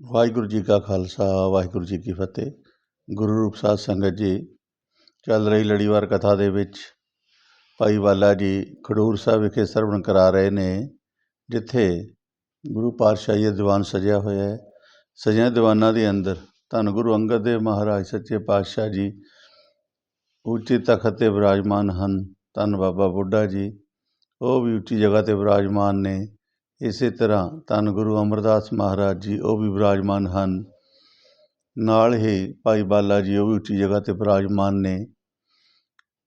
ਵਾਹਿਗੁਰੂ ਜੀ ਕਾ ਖਾਲਸਾ, ਵਾਹਿਗੁਰੂ ਜੀ ਕੀ ਫਤਿਹ। ਗੁਰੂ ਰੂਪ ਸਾਧ ਸੰਗਤ ਜੀ, ਚੱਲ ਰਹੀ ਲੜੀਵਾਰ ਕਥਾ ਦੇ ਵਿੱਚ ਭਾਈ ਵਾਲਾ ਜੀ ਖਡੂਰ ਸਾਹਿਬ ਵਿਖੇ ਸਰਵਣ ਕਰਾ ਰਹੇ ਨੇ, ਜਿੱਥੇ ਗੁਰੂ ਪਾਤਸ਼ਾਹੀ ਦੀਵਾਨ ਸਜਿਆ ਹੋਇਆ ਹੈ। ਸਜਿਆ ਦੀਵਾਨਾਂ ਦੇ ਅੰਦਰ ਧੰਨ ਗੁਰੂ ਅੰਗਦ ਦੇਵ ਮਹਾਰਾਜ, ਸੱਚੇ ਪਾਤਸ਼ਾਹ ਜੀ, ਉੱਚੇ ਤਖਤ ਤੇ ਵਿਰਾਜਮਾਨ ਹਨ। ਧੰਨ ਬਾਬਾ ਬੁੱਢਾ ਜੀ, ਉਹ ਵੀ ਉੱਚੀ ਜਗ੍ਹਾ ਤੇ ਵਿਰਾਜਮਾਨ ਨੇ। ਇਸੇ ਤਰ੍ਹਾਂ ਧੰਨ ਗੁਰੂ ਅਮਰਦਾਸ ਮਹਾਰਾਜ ਜੀ, ਉਹ ਵੀ ਵਿਰਾਜਮਾਨ ਹਨ। ਨਾਲ ਹੀ ਭਾਈ ਬਾਲਾ ਜੀ, ਉਹ ਵੀ ਉੱਚੀ ਜਗ੍ਹਾ ਤੇ ਵਿਰਾਜਮਾਨ ਨੇ।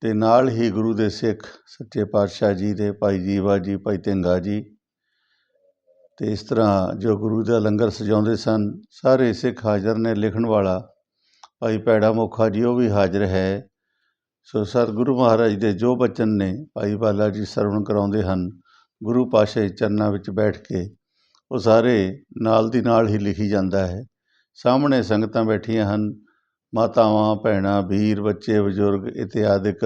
ਤੇ ਨਾਲ ਹੀ ਗੁਰੂ ਦੇ ਸਿੱਖ ਸੱਚੇ ਪਾਤਸ਼ਾਹ ਜੀ ਦੇ ਭਾਈ ਜੀਵਾ ਜੀ, ਭਾਈ ਧੰਗਾ ਜੀ। ਤੇ ਇਸ ਤਰ੍ਹਾਂ ਜੋ ਗੁਰੂ ਦਾ ਲੰਗਰ ਸਜਾਉਂਦੇ ਸਨ, ਸਾਰੇ ਸਿੱਖ ਹਾਜ਼ਰ ਨੇ। ਲਿਖਣ ਵਾਲਾ ਭਾਈ ਪੈੜਾ ਮੋਖਾ ਜੀ, ਉਹ ਵੀ ਹਾਜ਼ਰ ਹੈ। ਸੋ ਸਤਿਗੁਰੂ ਮਹਾਰਾਜ ਦੇ ਜੋ ਬਚਨ ਨੇ, ਭਾਈ ਬਾਲਾ ਜੀ ਸਰਵਣ ਕਰਾਉਂਦੇ ਹਨ। ਗੁਰੂ ਪਾਤਸ਼ਾਹੀ ਚਰਨਾਂ ਵਿੱਚ ਬੈਠ ਕੇ ਉਹ ਸਾਰੇ ਨਾਲ ਦੀ ਨਾਲ ਹੀ ਲਿਖੀ ਜਾਂਦਾ ਹੈ। ਸਾਹਮਣੇ ਸੰਗਤਾਂ ਬੈਠੀਆਂ ਹਨ, ਮਾਤਾਵਾਂ, ਭੈਣਾਂ, ਵੀਰ, ਬੱਚੇ, ਬਜ਼ੁਰਗ ਇਤਿਆਦਿਕ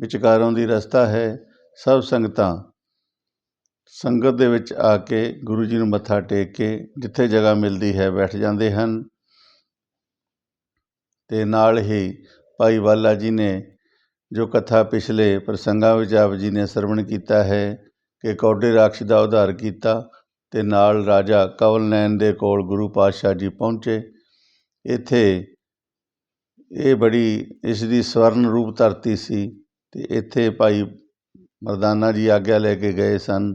ਵਿਚਕਾਰਾਂ ਦੀ ਰਸਤਾ ਹੈ। ਸਭ ਸੰਗਤਾਂ ਸੰਗਤ ਦੇ ਵਿੱਚ ਆ ਕੇ ਗੁਰੂ ਜੀ ਨੂੰ ਮੱਥਾ ਟੇਕ ਕੇ ਜਿੱਥੇ ਜਗ੍ਹਾ ਮਿਲਦੀ ਹੈ ਬੈਠ ਜਾਂਦੇ ਹਨ। ਤੇ ਨਾਲ ਹੀ ਭਾਈ ਵਾਲਾ ਜੀ ਨੇ ਜੋ ਕਥਾ ਪਿਛਲੇ ਪ੍ਰਸੰਗਾਂ ਵਿੱਚ ਆਪ ਜੀ ਨੇ ਸਰਵਣ ਕੀਤਾ ਹੈ ਕਿ ਕੌਡੇ ਰਾਖਸ਼ ਦਾ ਉਧਾਰ ਕੀਤਾ ਅਤੇ ਨਾਲ ਰਾਜਾ ਕਵਲ ਨੈਣ ਦੇ ਕੋਲ ਗੁਰੂ ਪਾਤਸ਼ਾਹ ਜੀ ਪਹੁੰਚੇ। ਇੱਥੇ ਇਹ ਬੜੀ, ਇਸ ਦੀ ਸਵਰਨ ਰੂਪ ਧਰਤੀ ਸੀ ਅਤੇ ਇੱਥੇ ਭਾਈ ਮਰਦਾਨਾ ਜੀ ਆਗਿਆ ਲੈ ਕੇ ਗਏ ਸਨ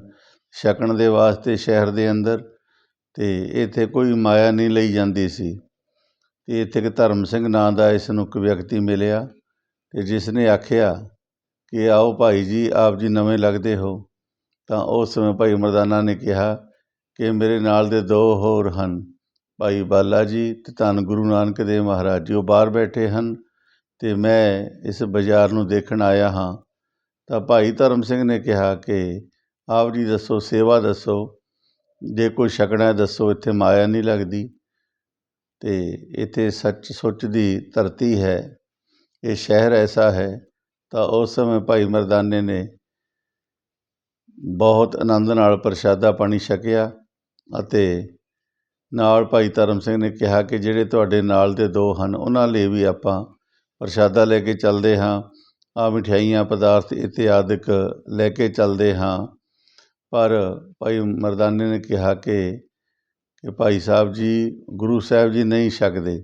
ਛਕਣ ਦੇ ਵਾਸਤੇ ਸ਼ਹਿਰ ਦੇ ਅੰਦਰ ਅਤੇ ਇੱਥੇ ਕੋਈ ਮਾਇਆ ਨਹੀਂ ਲਈ ਜਾਂਦੀ ਸੀ। ਅਤੇ ਇੱਥੇ ਇੱਕ ਧਰਮ ਸਿੰਘ ਨਾਂ ਦਾ ਇਸ ਨੂੰ ਇੱਕ ਵਿਅਕਤੀ ਮਿਲਿਆ ਅਤੇ ਜਿਸ ਨੇ ਆਖਿਆ ਕਿ ਆਓ ਭਾਈ ਜੀ, ਆਪ ਜੀ ਨਵੇਂ ਲੱਗਦੇ ਹੋ। ਤਾਂ ਉਸ ਸਮੇਂ ਭਾਈ ਮਰਦਾਨਾ ਨੇ ਕਿਹਾ ਕਿ ਮੇਰੇ ਨਾਲ ਦੇ ਦੋ ਹੋਰ ਹਨ। ਭਾਈ ਬਾਲਾ ਜੀ ਅਤੇ ਧੰਨ ਗੁਰੂ ਨਾਨਕ ਦੇਵ ਮਹਾਰਾਜ ਜੀ, ਉਹ ਬਾਹਰ ਬੈਠੇ ਹਨ ਅਤੇ ਮੈਂ ਇਸ ਬਾਜ਼ਾਰ ਨੂੰ ਦੇਖਣ ਆਇਆ ਹਾਂ। ਤਾਂ ਭਾਈ ਧਰਮ ਸਿੰਘ ਨੇ ਕਿਹਾ ਕਿ ਆਪ ਜੀ ਦੱਸੋ, ਸੇਵਾ ਦੱਸੋ, ਜੇ ਕੋਈ ਛਕਣਾ ਦੱਸੋ, ਇੱਥੇ ਮਾਇਆ ਨਹੀਂ ਲੱਗਦੀ ਤੇ ਇੱਥੇ ਸੱਚ ਸੁੱਚ ਦੀ ਧਰਤੀ ਹੈ, ਇਹ ਸ਼ਹਿਰ ਐਸਾ ਹੈ। ਤਾਂ ਉਸ ਸਮੇਂ ਭਾਈ ਮਰਦਾਨੇ ਨੇ ਬਹੁਤ ਆਨੰਦ ਨਾਲ ਪ੍ਰਸ਼ਾਦਾ ਪਾਣੀ ਛਕਿਆ ਅਤੇ ਨਾਲ ਭਾਈ ਧਰਮ ਸਿੰਘ ਨੇ ਕਿਹਾ ਕਿ ਜਿਹੜੇ ਤੁਹਾਡੇ ਨਾਲ ਦੇ ਦੋ ਹਨ, ਉਹਨਾਂ ਲਈ ਵੀ ਆਪਾਂ ਪ੍ਰਸ਼ਾਦਾ ਲੈ ਕੇ ਚੱਲਦੇ ਹਾਂ। ਆਹ ਮਠਿਆਈਆਂ, ਪਦਾਰਥ ਇਤਿਆਦਿਕ ਲੈ ਕੇ ਚੱਲਦੇ ਹਾਂ। ਪਰ ਭਾਈ ਮਰਦਾਨੇ ਨੇ ਕਿਹਾ ਕਿ ਕਿ ਭਾਈ ਸਾਹਿਬ ਜੀ, ਗੁਰੂ ਸਾਹਿਬ ਜੀ ਨਹੀਂ ਛਕਦੇ।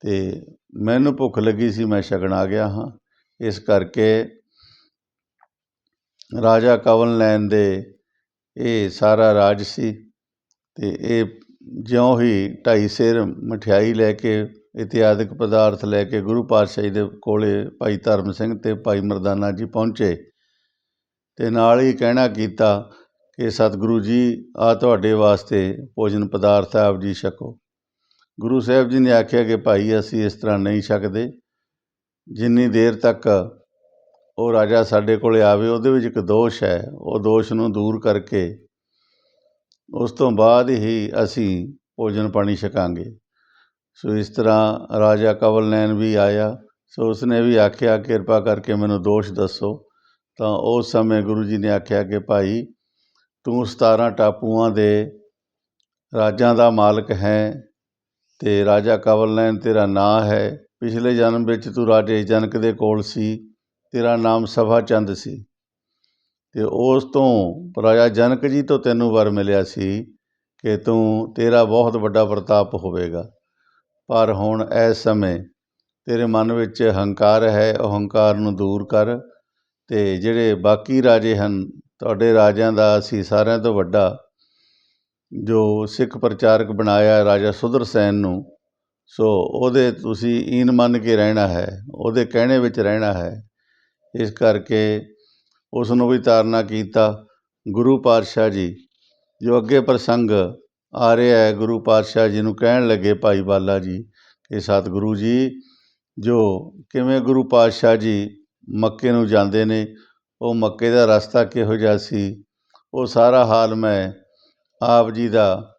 ਤੇ ਮੈਨੂੰ ਭੁੱਖ ਲੱਗੀ ਸੀ, ਮੈਂ ਛਕਣ ਆ ਗਿਆ ਹਾਂ। ਇਸ ਕਰਕੇ ਰਾਜਾ ਕਵਲ ਨੈਣ ਦੇ ਇਹ ਸਾਰਾ ਰਾਜ ਸੀ ਅਤੇ ਇਹ ਜਿਉਂ ਹੀ ਢਾਈ ਸਿਰ ਮਠਿਆਈ ਲੈ ਕੇ ਇਤਿਆਦਿਕ ਪਦਾਰਥ ਲੈ ਕੇ ਗੁਰੂ ਪਾਤਸ਼ਾਹ ਜੀ ਦੇ ਕੋਲ ਭਾਈ ਧਰਮ ਸਿੰਘ ਅਤੇ ਭਾਈ ਮਰਦਾਨਾ ਜੀ ਪਹੁੰਚੇ ਅਤੇ ਨਾਲ ਹੀ ਕਹਿਣਾ ਕੀਤਾ ਕਿ ਸਤਿਗੁਰੂ ਜੀ ਆ ਤੁਹਾਡੇ ਵਾਸਤੇ ਭੋਜਨ ਪਦਾਰਥ ਆਪ ਜੀ ਛਕੋ। ਗੁਰੂ ਸਾਹਿਬ ਜੀ ਨੇ ਆਖਿਆ ਕਿ ਭਾਈ, ਅਸੀਂ ਇਸ ਤਰ੍ਹਾਂ ਨਹੀਂ ਛਕਦੇ। ਜਿੰਨੀ ਦੇਰ ਤੱਕ ਉਹ ਰਾਜਾ ਸਾਡੇ ਕੋਲ ਆਵੇ, ਉਹਦੇ ਵਿੱਚ ਇੱਕ ਦੋਸ਼ ਹੈ। ਉਹ ਦੋਸ਼ ਨੂੰ ਦੂਰ ਕਰਕੇ ਉਸ ਤੋਂ ਬਾਅਦ ਹੀ ਅਸੀਂ ਭੋਜਨ ਪਾਣੀ ਛਕਾਂਗੇ। ਸੋ ਇਸ ਤਰ੍ਹਾਂ ਰਾਜਾ ਕਵਲ ਨੈਣ ਵੀ ਆਇਆ। ਸੋ ਉਸਨੇ ਵੀ ਆਖਿਆ, ਕਿਰਪਾ ਕਰਕੇ ਮੈਨੂੰ ਦੋਸ਼ ਦੱਸੋ। ਤਾਂ ਉਸ ਸਮੇਂ ਗੁਰੂ ਜੀ ਨੇ ਆਖਿਆ ਕਿ, ਭਾਈ, ਤੂੰ 17 ਟਾਪੂਆਂ ਦੇ ਰਾਜਾਂ ਦਾ ਮਾਲਕ ਹੈ ਤੇ ਰਾਜਾ ਕਵਲ ਨੈਣ ਤੇਰਾ ਨਾਂ ਹੈ। ਪਿਛਲੇ ਜਨਮ ਵਿੱਚ ਤੂੰ ਰਾਜੇ ਜਨਕ ਦੇ ਕੋਲ ਸੀ। ਤੇਰਾ ਨਾਮ ਸਭਾ ਚੰਦ ਸੀ। ਤੇ ਉਸ ਤੋਂ ਰਾਜਾ ਜਨਕ ਜੀ ਤੋਂ ਤੈਨੂੰ ਵਰ ਮਿਲਿਆ ਸੀ ਕਿ ਤੂੰ ਤੇਰਾ ਬਹੁਤ ਵੱਡਾ ਪ੍ਰਤਾਪ ਹੋਵੇਗਾ। ਪਰ ਹੁਣ ਇਸ ਸਮੇਂ ਤੇਰੇ ਮਨ ਵਿੱਚ ਹੰਕਾਰ ਹੈ ਉਹ ਹੰਕਾਰ ਨੂੰ ਦੂਰ ਕਰ ਤੇ ਜਿਹੜੇ ਬਾਕੀ ਰਾਜੇ ਹਨ, ਤੁਹਾਡੇ ਰਾਜਿਆਂ ਦਾ ਅਸੀਂ ਸਾਰਿਆਂ ਤੋਂ ਵੱਡਾ, ਜੋ ਸਿੱਖ ਪ੍ਰਚਾਰਕ ਬਣਾਇਆ ਰਾਜਾ ਸੁਦਰਸੈਨ ਨੂੰ, ਸੋ ਉਹਦੇ ਤੁਸੀਂ ਈਨ ਮੰਨ ਕੇ ਰਹਿਣਾ ਹੈ, ਉਹਦੇ ਕਹਿਣੇ ਵਿੱਚ ਰਹਿਣਾ ਹੈ। ਇਸ ਕਰਕੇ ਉਸ ਨੂੰ ਵੀ ਤਾਰਨਾ ਕੀਤਾ ਗੁਰੂ ਪਾਤਸ਼ਾਹ ਜੀ, ਜੋ ਅੱਗੇ ਪ੍ਰਸੰਗ ਆ ਰਿਹਾ ਹੈ, ਗੁਰੂ ਪਾਤਸ਼ਾਹ ਜੀ ਨੂੰ ਕਹਿਣ ਲੱਗੇ ਭਾਈ ਬਾਲਾ ਜੀ ਕਿ ਸਤਿਗੁਰੂ ਜੀ, ਜੋ ਕਿਵੇਂ ਗੁਰੂ ਪਾਤਸ਼ਾਹ ਜੀ ਮੱਕੇ ਨੂੰ ਜਾਂਦੇ ਨੇ, ਉਹ ਮੱਕੇ ਦਾ ਰਸਤਾ ਕਿਹੋ ਜਿਹਾ ਸੀ, ਉਹ ਸਾਰਾ ਹਾਲ ਮੈਂ ਆਪ ਜੀ ਦਾ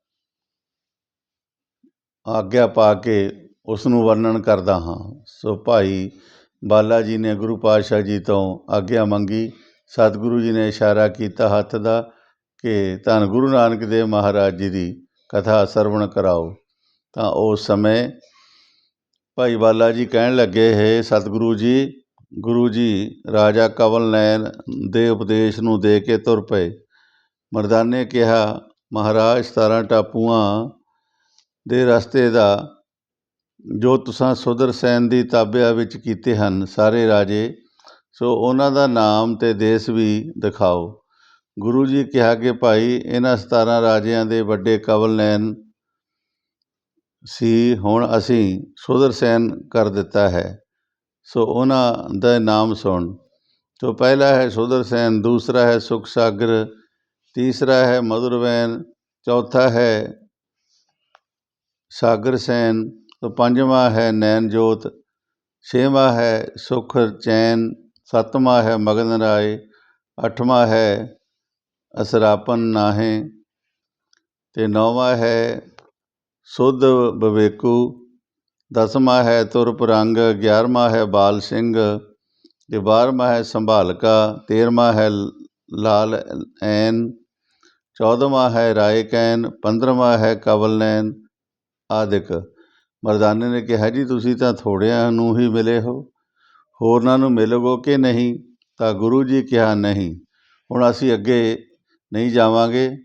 ਆਗਿਆ ਪਾ ਕੇ ਉਸ ਨੂੰ ਵਰਣਨ ਕਰਦਾ ਹਾਂ। ਸੋ ਭਾਈ ਬਾਲਾ ਜੀ ਨੇ ਗੁਰੂ ਪਾਤਸ਼ਾਹ ਜੀ ਤੋਂ ਆਗਿਆ ਮੰਗੀ। ਸਤਿਗੁਰੂ ਜੀ ਨੇ ਇਸ਼ਾਰਾ ਕੀਤਾ ਹੱਥ ਦਾ ਕਿ ਧੰਨ ਗੁਰੂ ਨਾਨਕ ਦੇਵ ਮਹਾਰਾਜ ਜੀ ਦੀ ਕਥਾ ਸਰਵਣ ਕਰਾਓ। ਤਾਂ ਉਸ ਸਮੇਂ ਭਾਈ ਬਾਲਾ ਜੀ ਕਹਿਣ ਲੱਗੇ, ਹੈ ਸਤਿਗੁਰੂ ਜੀ, ਗੁਰੂ ਜੀ, ਰਾਜਾ ਕਵਲ ਨੈਣ ਦੇ ਉਪਦੇਸ਼ ਨੂੰ ਦੇ ਕੇ ਤੁਰ ਪਏ। ਮਰਦਾਨੇ ਕਿਹਾ, ਮਹਾਰਾਜ 17 ਟਾਪੂਆਂ ਦੇ ਰਸਤੇ ਦਾ ਜੋ ਤੁਸਾਂ ਸੁਦਰਸੈਨ ਦੀ ਤਾਬਿਆ ਵਿੱਚ ਕੀਤੇ ਹਨ, ਸਾਰੇ ਰਾਜੇ, ਸੋ ਉਹਨਾਂ ਦਾ ਨਾਮ ਤੇ ਦੇਸ਼ ਵੀ ਦਿਖਾਓ। ਗੁਰੂ ਜੀ ਕਿਹਾ ਕਿ ਭਾਈ, ਇਹਨਾਂ 17 ਰਾਜਿਆਂ ਦੇ ਵੱਡੇ ਕਵਲ ਨੈਣ ਸੀ, ਹੁਣ ਅਸੀਂ ਸੁਦਰਸੈਨ ਕਰ ਦਿੱਤਾ ਹੈ। ਸੋ ਉਹਨਾਂ ਦਾ ਨਾਮ ਸੁਣ। ਸੋ ਪਹਿਲਾ ਹੈ ਸੁਦਰਸੈਨ ਦੂਸਰਾ ਹੈ ਸੁਖ ਸਾਗਰ ਤੀਸਰਾ ਹੈ ਮਧੁਰਵੈਨ, ਚੌਥਾ ਹੈ ਸਾਗਰ ਸੈਨ ਸੋ ਪੰਜਵਾਂ ਹੈ ਨੈਣ ਜੋਤ ਛੇਵਾਂ ਹੈ ਸੁਖ ਚੈਨ, ਸੱਤਵਾਂ ਹੈ ਮਗਨ ਰਾਏ, ਅੱਠਵਾਂ ਹੈ ਅਸਰਾਪਨ ਨਾਹੇ ਤੇ ਨੌਵਾਂ ਹੈ ਸੁਧ ਬਵੇਕੂ, ਦਸਵਾਂ ਹੈ ਤੁਰਪਰੰਗ ਗਿਆਰਵਾਂ ਹੈ ਬਾਲ ਸਿੰਘ ਤੇ ਬਾਰ੍ਹਵਾਂ ਹੈ ਸੰਭਾਲਕਾ, ਤੇਰਵਾਂ ਹੈ ਲਾਲ ਐਨ, ਚੌਦਵਾਂ ਹੈ ਰਾਏ ਕੈਨ, ਪੰਦਰਵਾਂ ਹੈ ਕਵਲ ਨੈਨ ਆਦਿਕ। ਮਰਦਾਨੇ ਨੇ ਕਿਹਾ, ਜੀ, ਤੁਸੀਂ ਤਾਂ ਥੋੜਿਆਂ ਨੂੰ ਹੀ ਮਿਲੇ ਹੋ। ਹੋਰਨਾਂ ਨੂੰ ਮਿਲੋਗੇ ਕਿ ਨਹੀਂ? ਤਾਂ ਗੁਰੂ ਜੀ ਕਿਹਾ, ਨਹੀਂ। ਹੁਣ ਅਸੀਂ ਅੱਗੇ ਨਹੀਂ ਜਾਵਾਂਗੇ।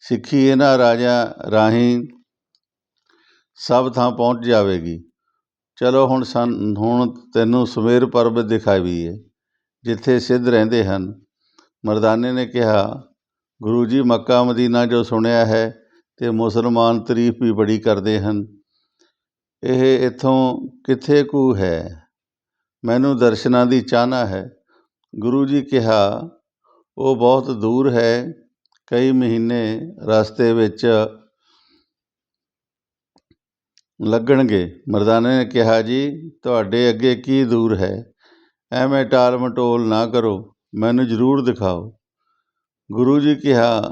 ਸਿੱਖੀ ਇਹਨਾਂ ਰਾਜਿਆਂ ਰਾਹੀਂ ਸਭ ਥਾਂ ਪਹੁੰਚ ਜਾਵੇਗੀ। ਚਲੋ, ਹੁਣ ਸਨ ਹੁਣ ਤੈਨੂੰ ਸੁਮੇਰ ਪਰਬਤ ਦਿਖਾਈਏ, ਜਿੱਥੇ ਸਿੱਧ ਰਹਿੰਦੇ ਹਨ। ਮਰਦਾਨੇ ਨੇ ਕਿਹਾ, ਗੁਰੂ ਜੀ, ਮੱਕਾ ਮਦੀਨਾ ਜੋ ਸੁਣਿਆ ਹੈ, ਤੇ ਮੁਸਲਮਾਨ ਤਾਰੀਫ ਵੀ ਬੜੀ ਕਰਦੇ ਹਨ। ਇਹ ਇੱਥੋਂ ਕਿੱਥੇ ਕੁ ਹੈ? ਮੈਨੂੰ ਦਰਸ਼ਨਾਂ ਦੀ ਚਾਹਨਾ ਹੈ। ਗੁਰੂ ਜੀ ਕਿਹਾ, ਉਹ ਬਹੁਤ ਦੂਰ ਹੈ। ਕਈ ਮਹੀਨੇ ਰਸਤੇ ਵਿੱਚ ਲੱਗਣਗੇ। ਮਰਦਾਨੇ ਨੇ ਕਿਹਾ, ਜੀ, ਤੁਹਾਡੇ ਅੱਗੇ ਕੀ ਦੂਰ ਹੈ? ਐਵੇਂ ਟਾਲ ਮਟੋਲ ਨਾ ਕਰੋ। ਮੈਨੂੰ ਜ਼ਰੂਰ ਦਿਖਾਓ। ਗੁਰੂ ਜੀ ਕਿਹਾ,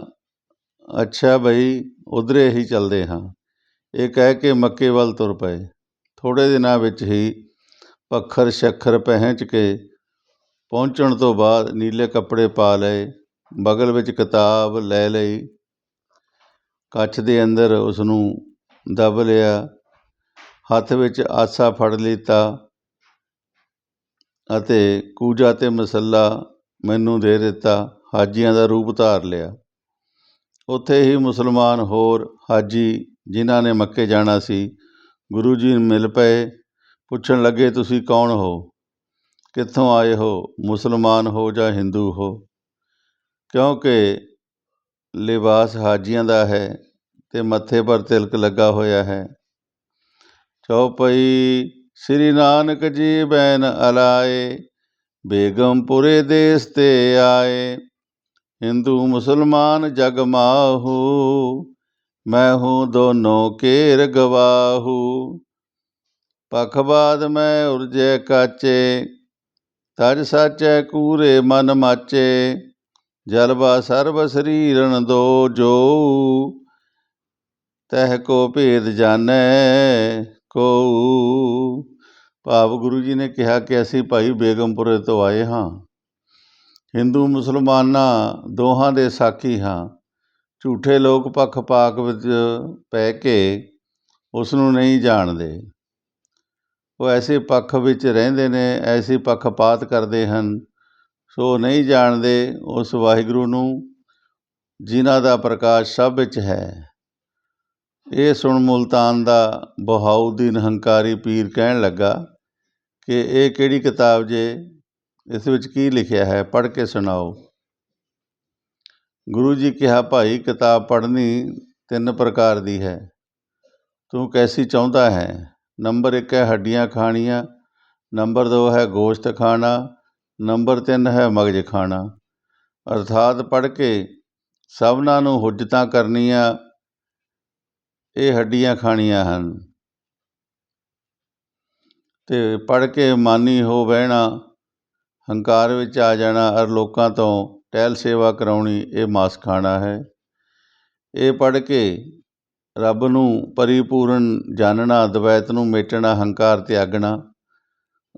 ਅੱਛਾ ਬਈ, ਉਧਰੇ ਹੀ ਚੱਲਦੇ ਹਾਂ। ਇਹ ਕਹਿ ਕੇ ਮੱਕੇ ਵੱਲ ਤੁਰ ਪਏ। ਥੋੜ੍ਹੇ ਦਿਨਾਂ ਵਿੱਚ ਹੀ ਪੱਖਰ ਸ਼ੱਖਰ ਪਹਿਚ ਕੇ ਪਹੁੰਚਣ ਤੋਂ ਬਾਅਦ ਨੀਲੇ ਕੱਪੜੇ ਪਾ ਲਏ। ਬਗਲ ਵਿੱਚ ਕਿਤਾਬ ਲੈ ਲਈ। ਕੱਛ ਦੇ ਅੰਦਰ ਉਸ ਨੂੰ ਦਬ ਲਿਆ। ਹੱਥ ਵਿੱਚ ਆਸਾ ਫੜ ਲਿੱਤਾ ਅਤੇ ਕੂਜਾ ਤੇ ਮਸੱਲਾ ਮੈਨੂੰ ਦੇ ਦਿੱਤਾ। ਹਾਜੀਆਂ ਦਾ ਰੂਪ ਧਾਰ ਲਿਆ। ਉੱਥੇ ਹੀ ਮੁਸਲਮਾਨ ਹੋਰ ਹਾਜੀ ਜਿਨ੍ਹਾਂ ਨੇ ਮੱਕੇ ਜਾਣਾ ਸੀ, ਗੁਰੂ ਜੀ ਨੂੰ ਮਿਲ ਪਏ, ਪੁੱਛਣ ਲੱਗੇ, ਤੁਸੀਂ ਕੌਣ ਹੋ? ਕਿੱਥੋਂ ਆਏ ਹੋ? ਮੁਸਲਮਾਨ ਹੋ ਜਾਂ ਹਿੰਦੂ ਹੋ? ਕਿਉਂਕਿ ਲਿਬਾਸ ਹਾਜੀਆਂ ਦਾ ਹੈ ਤੇ ਮੱਥੇ ਪਰ ਤਿਲਕ ਲੱਗਾ ਹੋਇਆ ਹੈ। ਚੌਪਈ ਸ੍ਰੀ ਨਾਨਕ ਜੀ ਬੈਨ ਅਲਾਏ, ਬੇਗਮਪੁਰੇ ਦੇਸ ਤੇ ਆਏ, ਹਿੰਦੂ ਮੁਸਲਮਾਨ ਜਗ ਮਾਹੂ ਮੈਂ ਹੂੰ ਦੋਨੋਂ ਕੇਰ ਗਵਾਹੂ। ਪਖਬਾਦ ਮੈਂ ਉਰਜੈ ਕਾਚੇ, ਤਜ ਸਾਚੈ ਕੂਰੇ ਮਨ ਮਾਚੇ। ਜਲਵਾ ਸਰਬ ਸਰੀਰਨ ਦੋ ਜੋ ਤਹਿ ਕੋ ਭੇਦ ਜਾਣੈ ਕੋ ਭਾਵ ਗੁਰੂ ਜੀ ਨੇ ਕਿਹਾ ਕਿ ਅਸੀਂ ਭਾਈ ਬੇਗਮਪੁਰੇ ਤੋਂ ਆਏ ਹਾਂ। ਹਿੰਦੂ ਮੁਸਲਮਾਨਾਂ ਦੋਹਾਂ ਦੇ ਸਾਖੀ ਹਾਂ। ਝੂਠੇ ਲੋਕ ਪੱਖ ਪਾਕ ਵਿੱਚ ਪੈ ਕੇ ਉਸ ਨੂੰ ਨਹੀਂ ਜਾਣਦੇ। ਉਹ ਐਸੇ ਪੱਖ ਵਿੱਚ ਰਹਿੰਦੇ ਨੇ, ਐਸੀ ਪੱਖਪਾਤ ਕਰਦੇ ਹਨ। ਸੋ ਨਹੀਂ ਜਾਣਦੇ ਉਸ ਵਾਹਿਗੁਰੂ ਨੂੰ, ਜਿਨ੍ਹਾਂ ਦਾ ਪ੍ਰਕਾਸ਼ ਸਭ ਵਿੱਚ ਹੈ। ਇਹ ਸੁਣ ਮੁਲਤਾਨ ਦਾ ਬਹਾਉਦੀਨ ਹੰਕਾਰੀ ਪੀਰ ਕਹਿਣ ਲੱਗਾ ਕਿ ਇਹ ਕਿਹੜੀ ਕਿਤਾਬ ਜੇ? ਇਸ ਵਿੱਚ ਕੀ ਲਿਖਿਆ ਹੈ? ਪੜ੍ਹ ਕੇ ਸੁਣਾਓ। ਗੁਰੂ ਜੀ ਕਿਹਾ, ਭਾਈ, ਕਿਤਾਬ ਪੜ੍ਹਨੀ ਤਿੰਨ ਪ੍ਰਕਾਰ ਦੀ ਹੈ। ਤੂੰ ਕੈਸੀ ਚਾਹੁੰਦਾ ਹੈ? ਨੰਬਰ 1 ਹੈ ਹੱਡੀਆਂ ਖਾਣੀਆਂ, ਨੰਬਰ 2 ਹੈ ਗੋਸ਼ਤ ਖਾਣਾ, ਨੰਬਰ 3 ਹੈ ਮਗਜ ਖਾਣਾ। ਅਰਥਾਤ ਪੜ੍ਹ ਕੇ ਸਭਨਾਂ ਨੂੰ ਹੁਜਤਾਂ ਕਰਨੀਆਂ, ਇਹ ਹੱਡੀਆਂ ਖਾਣੀਆਂ ਹਨ। ਤੇ ਪੜ੍ਹ ਕੇ ਮਾਨੀ ਹੋ ਬਹਿਣਾ, ਹੰਕਾਰ ਵਿੱਚ ਆ ਜਾਣਾ ਅਰ ਲੋਕਾਂ ਤੋਂ ਟਹਿਲ ਸੇਵਾ ਕਰਾਉਣੀ ਇਹ ਮਾਸ ਖਾਣਾ ਹੈ। ਇਹ ਪੜ੍ਹ ਕੇ ਰੱਬ ਨੂੰ ਪਰਿਪੂਰਨ ਜਾਣਨਾ ਦਵੈਤ ਨੂੰ ਮੇਟਣਾ, ਹੰਕਾਰ ਤਿਆਗਣਾ,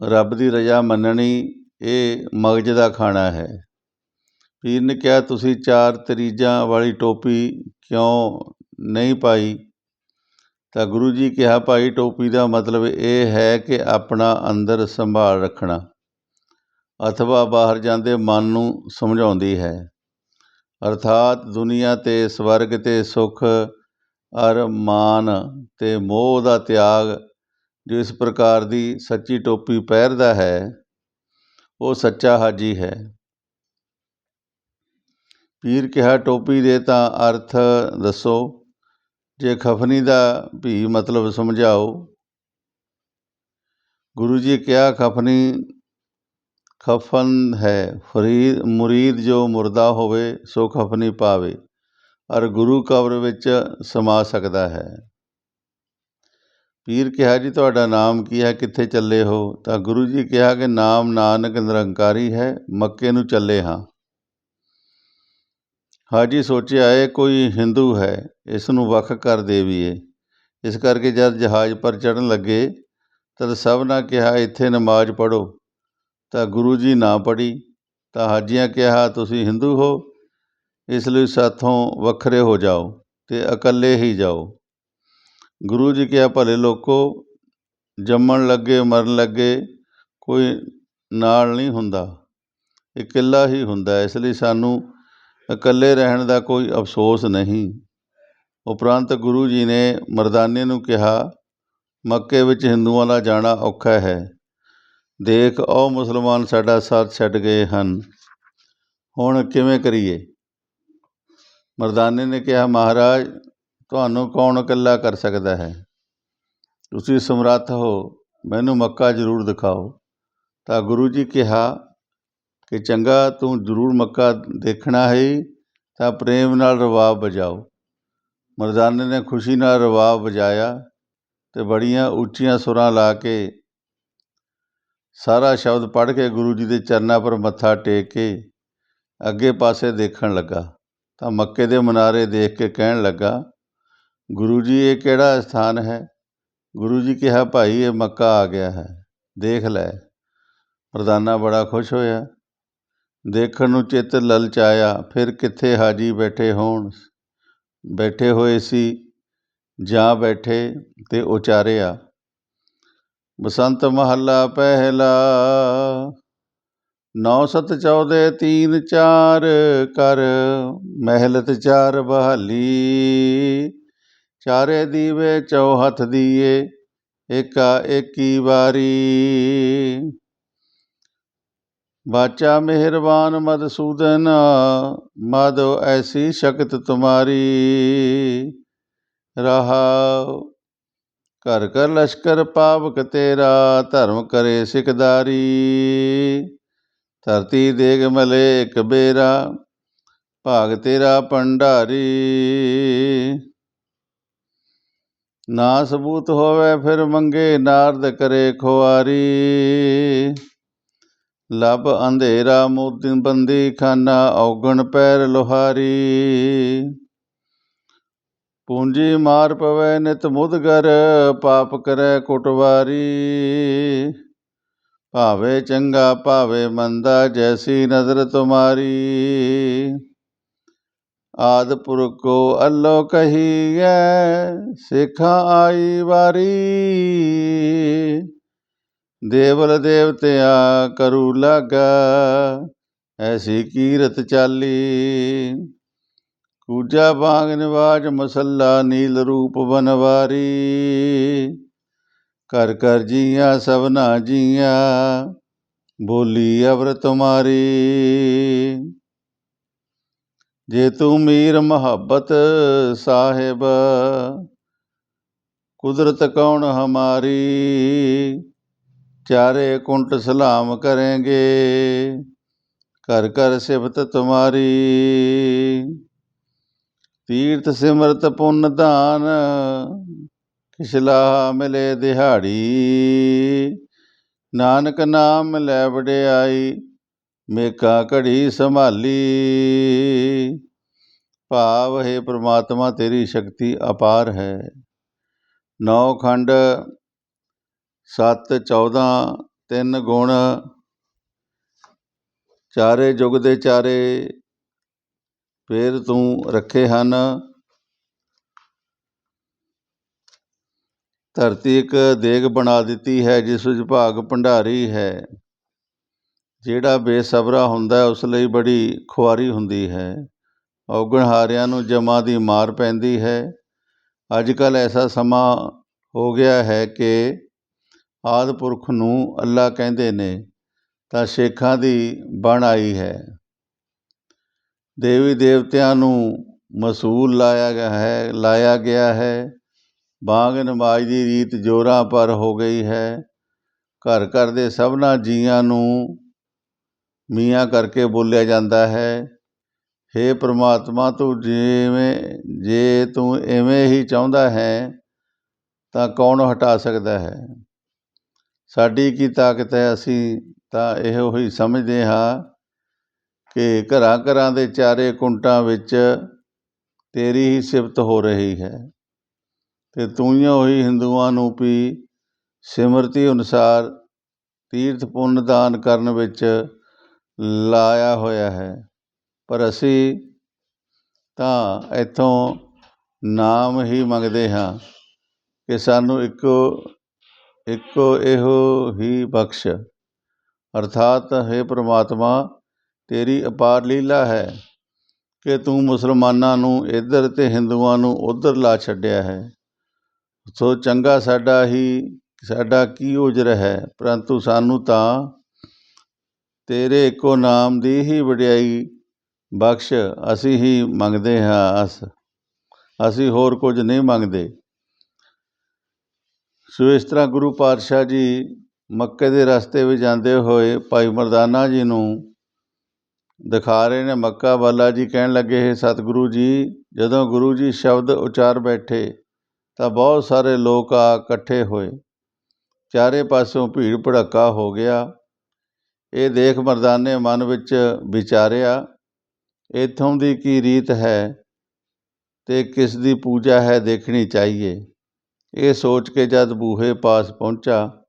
ਰੱਬ ਦੀ ਰਜ਼ਾ ਮੰਨਣੀ ਇਹ ਮਗਜ ਦਾ ਖਾਣਾ ਹੈ। ਪੀਰ ਨੇ ਕਿਹਾ, ਤੁਸੀਂ ਚਾਰ ਤਰੀਜਾਂ ਵਾਲੀ ਟੋਪੀ ਕਿਉਂ ਨਹੀਂ ਪਾਈ? ਤਾਂ ਗੁਰੂ ਜੀ ਕਿਹਾ, ਭਾਈ, ਟੋਪੀ ਦਾ ਮਤਲਬ ਇਹ ਹੈ ਕਿ ਆਪਣਾ ਅੰਦਰ ਸੰਭਾਲ ਰੱਖਣਾ। ਅਥਵਾ ਬਾਹਰ ਜਾਂਦੇ ਮਨ ਨੂੰ ਸਮਝਾਉਂਦੀ ਹੈ। ਅਰਥਾਤ ਦੁਨੀਆ ਤੇ ਸਵਰਗ ਤੇ ਸੁਖ, ਅਰ ਮਾਨ ਤੇ ਮੋਹ ਦਾ ਤਿਆਗ ਜੋ ਇਸ ਪ੍ਰਕਾਰ ਦੀ ਸੱਚੀ ਟੋਪੀ ਪਹਿਰਦਾ ਹੈ, ਉਹ ਸੱਚਾ ਹਾਜੀ ਹੈ। ਪੀਰ ਕਿਹਾ, ਟੋਪੀ ਦੇ ਤਾਂ ਅਰਥ ਦੱਸੋ। ਜੇ ਖਫਨੀ ਦਾ ਵੀ ਮਤਲਬ ਸਮਝਾਓ। ਗੁਰੂ ਜੀ ਕਿਹਾ, ਖਫਨੀ ਖਫਨ ਹੈ। ਫਰੀਦ, ਮੁਰੀਦ ਜੋ ਮੁਰਦਾ ਹੋਵੇ, ਸੋ ਖਫਨੀ ਪਾਵੇ। ਔਰ ਗੁਰੂ ਕਬਰ ਵਿੱਚ ਸਮਾ ਸਕਦਾ ਹੈ। ਪੀਰ ਕਿਹਾ, ਜੀ, ਤੁਹਾਡਾ ਨਾਮ ਕੀ ਹੈ? ਕਿੱਥੇ ਚੱਲੇ ਹੋ? ਤਾਂ ਗੁਰੂ ਜੀ ਕਿਹਾ ਕਿ ਨਾਮ ਨਾਨਕ ਨਿਰੰਕਾਰੀ ਹੈ, ਮੱਕੇ ਨੂੰ ਚੱਲੇ ਹਾਂ। ਹਾਜੀ, ਸੋਚਿਆ, ਇਹ ਕੋਈ ਹਿੰਦੂ ਹੈ, ਇਸ ਨੂੰ ਵੱਖ ਕਰ ਦੇਵੀਏ। ਇਸ ਕਰਕੇ ਜਦ ਜਹਾਜ਼ ਪਰ ਚੜਨ ਲੱਗੇ, ਤਦ ਸਭ ਸਭਨਾ ਕਿਹਾ, ਇੱਥੇ ਨਮਾਜ਼ ਪੜੋ ਤਾਂ ਗੁਰੂ ਜੀ ਨਾ ਪੜੀ ਤਾਂ ਹਾਜੀਆਂ ਕਿਹਾ, ਤੁਸੀਂ ਹਿੰਦੂ ਹੋ, ਇਸ ਲਈ ਸਾਥੋਂ ਵੱਖਰੇ ਹੋ ਜਾਓ ਅਤੇ ਇਕੱਲੇ ਹੀ ਜਾਓ। ਗੁਰੂ ਜੀ ਕਿਹਾ, ਭਲੇ ਲੋਕੋ, ਜੰਮਣ ਲੱਗੇ, ਮਰਨ ਲੱਗੇ ਕੋਈ ਨਾਲ ਨਹੀਂ ਹੁੰਦਾ, ਇਕੱਲਾ ਹੀ ਹੁੰਦਾ, ਇਸ ਲਈ ਸਾਨੂੰ ਇਕੱਲੇ ਰਹਿਣ ਦਾ ਕੋਈ ਅਫਸੋਸ ਨਹੀਂ। ਉਪਰੰਤ ਗੁਰੂ ਜੀ ਨੇ ਮਰਦਾਨੇ ਨੂੰ ਕਿਹਾ, ਮੱਕੇ ਵਿੱਚ ਹਿੰਦੂਆਂ ਦਾ ਜਾਣਾ ਔਖਾ ਹੈ। ਦੇਖ, ਉਹ ਮੁਸਲਮਾਨ ਸਾਡਾ ਸਾਥ ਛੱਡ ਗਏ ਹਨ। ਹੁਣ ਕਿਵੇਂ ਕਰੀਏ? ਮਰਦਾਨੇ ਨੇ ਕਿਹਾ, ਮਹਾਰਾਜ, ਤੁਹਾਨੂੰ ਕੌਣ ਇਕੱਲਾ ਕਰ ਸਕਦਾ ਹੈ? ਤੁਸੀਂ ਸਮਰੱਥ ਹੋ, ਮੈਨੂੰ ਮੱਕਾ ਜ਼ਰੂਰ ਦਿਖਾਓ। ਤਾਂ ਗੁਰੂ ਜੀ ਕਿਹਾ ਕਿ, ਚੰਗਾ, ਤੂੰ ਜ਼ਰੂਰ ਮੱਕਾ ਦੇਖਣਾ ਹੈ, ਤਾਂ ਪ੍ਰੇਮ ਨਾਲ ਰਵਾਬ ਵਜਾਓ। ਮਰਦਾਨੇ ਨੇ ਖੁਸ਼ੀ ਨਾਲ ਰਵਾਬ ਵਜਾਇਆ ਤੇ ਬੜੀਆਂ ਉੱਚੀਆਂ ਸੁਰਾਂ ਲਾ ਕੇ ਸਾਰਾ ਸ਼ਬਦ ਪੜ੍ਹ ਕੇ ਗੁਰੂ ਜੀ ਦੇ ਚਰਨਾਂ ਪਰ ਮੱਥਾ ਟੇਕ ਕੇ ਅੱਗੇ ਪਾਸੇ ਦੇਖਣ ਲੱਗਾ। ਤਾਂ ਮੱਕੇ ਦੇ ਮਨਾਰੇ ਦੇਖ ਕੇ ਕਹਿਣ ਲੱਗਾ, ਗੁਰੂ ਜੀ, ਇਹ ਕਿਹੜਾ ਸਥਾਨ ਹੈ? ਗੁਰੂ ਜੀ ਕਿਹਾ, ਭਾਈ, ਇਹ ਮੱਕਾ ਆ ਗਿਆ ਹੈ। ਦੇਖ ਲੈ। ਮਰਦਾਨਾ ਬੜਾ ਖੁਸ਼ ਹੋਇਆ। ਦੇਖਣ ਨੂੰ ਚਿੱਤ ਲਲਚਾਇਆ, ਫਿਰ ਕਿੱਥੇ ਹਾਜੀ ਬੈਠੇ ਹੋਣ? ਬੈਠੇ ਹੋਏ ਸੀ, ਜਾਂ ਬੈਠੇ ਤੇ ਉਚਾਰਿਆ। ਬਸੰਤ ਮਹੱਲਾ ਪਹਿਲਾ। ਨੌ ਸਤ ਚੌਦੇ ਤੀਨ ਚਾਰ ਕਰ, ਮਹਿਲਤ ਚਾਰ ਬਹਾਲੀ। ਚਾਰੇ ਦੀਵੇ ਚੌਹੱਥ ਦੀਏ, ਏਕਾ ਏਕੀ ਵਾਰੀ। ਬਾਚਾ ਮਿਹਰਬਾਨ ਮਦਸੂਦਨ ਮਾਧੋ ਐਸੀ ਸ਼ਕਤ ਤੁਮਾਰੀ। ਰਹਾਉ ਘਰ ਘਰ ਲਸ਼ਕਰ ਪਾਵਕ ਤੇਰਾ, ਧਰਮ ਕਰੇ ਸਿਕਦਾਰੀ। ਧਰਤੀ ਦੇਗ ਮਲੇ ਇੱਕ ਬੇਰਾ, ਭਾਗ ਤੇਰਾ ਭੰਡਾਰੀ। ਨਾ ਸਬੂਤ ਹੋਵੇ ਫਿਰ ਮੰਗੇ ਨਾਰਦ ਕਰੇ ਖੁਆਰੀ। ਲਬ ਅੰਧੇਰਾ ਮੋਦੀ ਬੰਦੀ ਖਾਨਾ ਔਗਣ ਪੈਰ ਲੋਹਾਰੀ। ਪੂੰਜੀ ਮਾਰ ਪਵੇ ਨਿਤ ਮੁਦਗਰ ਪਾਪ ਕਰੈ ਕੁਟਵਾਰੀ। ਭਾਵੇ ਚੰਗਾ, ਭਾਵੇ ਮੰਦਾ, ਜੈਸੀ ਨਜ਼ਰ ਤੁਮਾਰੀ। ਆਦ ਪੁਰਖ ਕੋ ਅੱਲੋ ਕਹੀਐ, ਸਿੱਖਾਂ ਆਈ ਵਾਰੀ। ਦੇਵਲ ਦੇਵਤਿਆ ਕਰੂ ਲਾਗਾ, ਐਸੀ ਕੀਰਤ ਚਾਲੀ। ਕੂਜਾ ਬਾਗ ਨਿਵਾਜ ਮਸੱਲਾ ਨੀਲ ਰੂਪ ਬਨਵਾਰੀ। ਕਰ ਕਰ ਜੀਆਂ, ਸਭਨਾ ਜੀਆਂ, ਬੋਲੀ ਅਵਰ ਤੁਮਾਰੀ ਜੇ ਤੂੰ ਮੀਰ ਮੁਹੱਬਤ ਸਾਹਿਬ, ਕੁਦਰਤ ਕੌਣ ਹਮਾਰੀ? ਚਾਰੇ ਕੁੰਟ ਸਲਾਮ ਕरेंगे ਕਰ ਕਰ ਸਿਫਤ ਤੁਮਾਰੀ। ਤੀਰਥ ਸਿਮਰਤ ਪੁੰਨ ਧਾਨ, ਕਿਛਲਾ ਮਿਲੇ ਦਿਹਾੜੀ। ਨਾਨਕ ਨਾਮ ਲੈ ਵਡਿਆਈ, ਮੇਕਾ ਘੜੀ ਸੰਭਾਲੀ। ਭਾਵ ਹੈ ਪ੍ਰਮਾਤਮਾ, ਤੇਰੀ ਸ਼ਕਤੀ ਅਪਾਰ ਹੈ। ਨੌ ਖੰਡ 7 14 ਤਿੰਨ ਗੁਣ। ਚਾਰੇ ਜੁਗ ਦੇ ਚਾਰੇ ਫੇਰ ਤੂੰ ਰੱਖੇ ਹਨ। ਧਰਤੀ ਇੱਕ ਦੇਗ ਬਣਾ ਦਿੱਤੀ ਹੈ, ਜਿਸ ਵਿੱਚ ਭਾਗ ਭੰਡਾਰੀ ਹੈ। ਜਿਹੜਾ ਬੇਸਬਰਾ ਹੁੰਦਾ ਉਸ ਲਈ ਬੜੀ ਖੁਆਰੀ ਹੁੰਦੀ ਹੈ। ਔਗਣਹਾਰਿਆਂ ਨੂੰ ਜਮਾਂ ਦੀ ਮਾਰ ਪੈਂਦੀ ਹੈ। ਅੱਜ ਕੱਲ੍ਹ ਐਸਾ ਸਮਾਂ ਹੋ ਗਿਆ ਹੈ ਕਿ ਆਦਿ ਪੁਰਖ ਨੂੰ ਅੱਲਾ ਕਹਿੰਦੇ ਨੇ, ਤਾਂ ਸ਼ੇਖਾਂ ਦੀ ਬਣ ਆਈ ਹੈ। ਦੇਵੀ ਦੇਵਤਿਆਂ ਨੂੰ ਮਸੂਲ ਲਾਇਆ ਗਿਆ ਹੈ, ਲਾਇਆ ਗਿਆ ਹੈ। ਬਾਗ ਨਮਾਜ਼ ਦੀ ਰੀਤ ਜੋਰਾਂ ਪਰ ਹੋ ਗਈ ਹੈ। ਘਰ ਘਰ ਦੇ ਸਭਨਾ ਜੀਆਂ ਨੂੰ ਮੀਆਂ ਕਰਕੇ ਬੋਲਿਆ ਜਾਂਦਾ ਹੈ। ਹੇ ਪ੍ਰਮਾਤਮਾ, ਤੂੰ ਜਿਵੇਂ, ਜੇ ਤੂੰ ਐਵੇਂ ਹੀ ਚਾਹੁੰਦਾ ਹੈ, ਤਾਂ ਕੌਣ ਹਟਾ ਸਕਦਾ ਹੈ? ਸਾਡੀ ਕੀ ਤਾਕਤ ਹੈ ਅਸੀਂ ਤਾਂ ਇਹੋ ਹੀ ਸਮਝਦੇ ਹਾਂ। ਕਿ ਘਰਾਂ ਘਰਾਂ ਦੇ ਚਾਰੇ ਕੁੰਟਾਂ ਵਿੱਚ ਤੇਰੀ ਹੀ ਸਿਫਤ ਹੋ ਰਹੀ ਹੈ। ਅਤੇ ਤੂਈਓ ਹੀ ਹਿੰਦੂਆਂ ਨੂੰ ਵੀ ਸਿਮਰਤੀ ਅਨੁਸਾਰ ਤੀਰਥ ਪੁੰਨ ਦਾਨ ਕਰਨ ਵਿੱਚ ਲਾਇਆ ਹੋਇਆ ਹੈ। ਪਰ ਅਸੀਂ ਤਾਂ ਇੱਥੋਂ ਨਾਮ ਹੀ ਮੰਗਦੇ ਹਾਂ ਕਿ ਸਾਨੂੰ ਇੱਕੋ ਇੱਕੋ ਇਹੋ ਹੀ ਬਖਸ਼। ਅਰਥਾਤ ਹੈ ਪ੍ਰਮਾਤਮਾ ਤੇਰੀ ਅਪਾਰ ਲੀਲਾ ਹੈ ਕਿ ਤੂੰ ਮੁਸਲਮਾਨਾਂ ਨੂੰ ਇੱਧਰ ਤੇ ਹਿੰਦੂਆਂ ਨੂੰ ਉੱਧਰ ਲਾ ਛੱਡਿਆ ਹੈ। ਸੋ ਚੰਗਾ ਸਾਡਾ ਹੀ, ਸਾਡਾ ਕੀ ਉਜਰ ਹੈ? ਪਰੰਤੂ ਸਾਨੂੰ ਤਾਂ ਤੇਰੇ ਇੱਕੋ ਨਾਮ ਦੀ ਹੀ ਵਡਿਆਈ ਬਖਸ਼ ਅਸੀਂ ਹੀ ਮੰਗਦੇ ਹਾਂ, ਅਸ, ਅਸੀਂ ਹੋਰ ਕੁਝ ਨਹੀਂ ਮੰਗਦੇ। ਸੋ ਇਸ ਤਰ੍ਹਾਂ ਗੁਰੂ ਪਾਤਸ਼ਾਹ ਜੀ ਮੱਕੇ ਦੇ ਰਸਤੇ ਵਿੱਚ ਜਾਂਦੇ ਹੋਏ ਭਾਈ ਮਰਦਾਨਾ ਜੀ ਨੂੰ ਦਿਖਾ ਰਹੇ ਨੇ ਮੱਕਾ ਬਾਲਾ ਜੀ ਕਹਿਣ ਲੱਗੇ, ਹੈ ਸਤਿਗੁਰੂ ਜੀ, ਜਦੋਂ ਗੁਰੂ ਜੀ ਸ਼ਬਦ ਉਚਾਰ ਬੈਠੇ, ਤਾਂ ਬਹੁਤ ਸਾਰੇ ਲੋਕ ਆ ਇਕੱਠੇ ਹੋਏ। ਚਾਰੇ ਪਾਸਿਓਂ ਭੀੜ ਭੜੱਕਾ ਹੋ ਗਿਆ। ਇਹ ਦੇਖ ਮਰਦਾਨੇ ਮਨ ਵਿੱਚ ਵਿਚਾਰਿਆ, ਇਥੋਂ ਦੀ ਕੀ ਰੀਤ ਹੈ ਤੇ ਕਿਸ ਦੀ ਪੂਜਾ ਹੈ ਦੇਖਣੀ ਚਾਹੀਏ? ਇਹ ਸੋਚ ਕੇ ਜਦ ਬੂਹੇ ਪਾਸ ਪਹੁੰਚਾ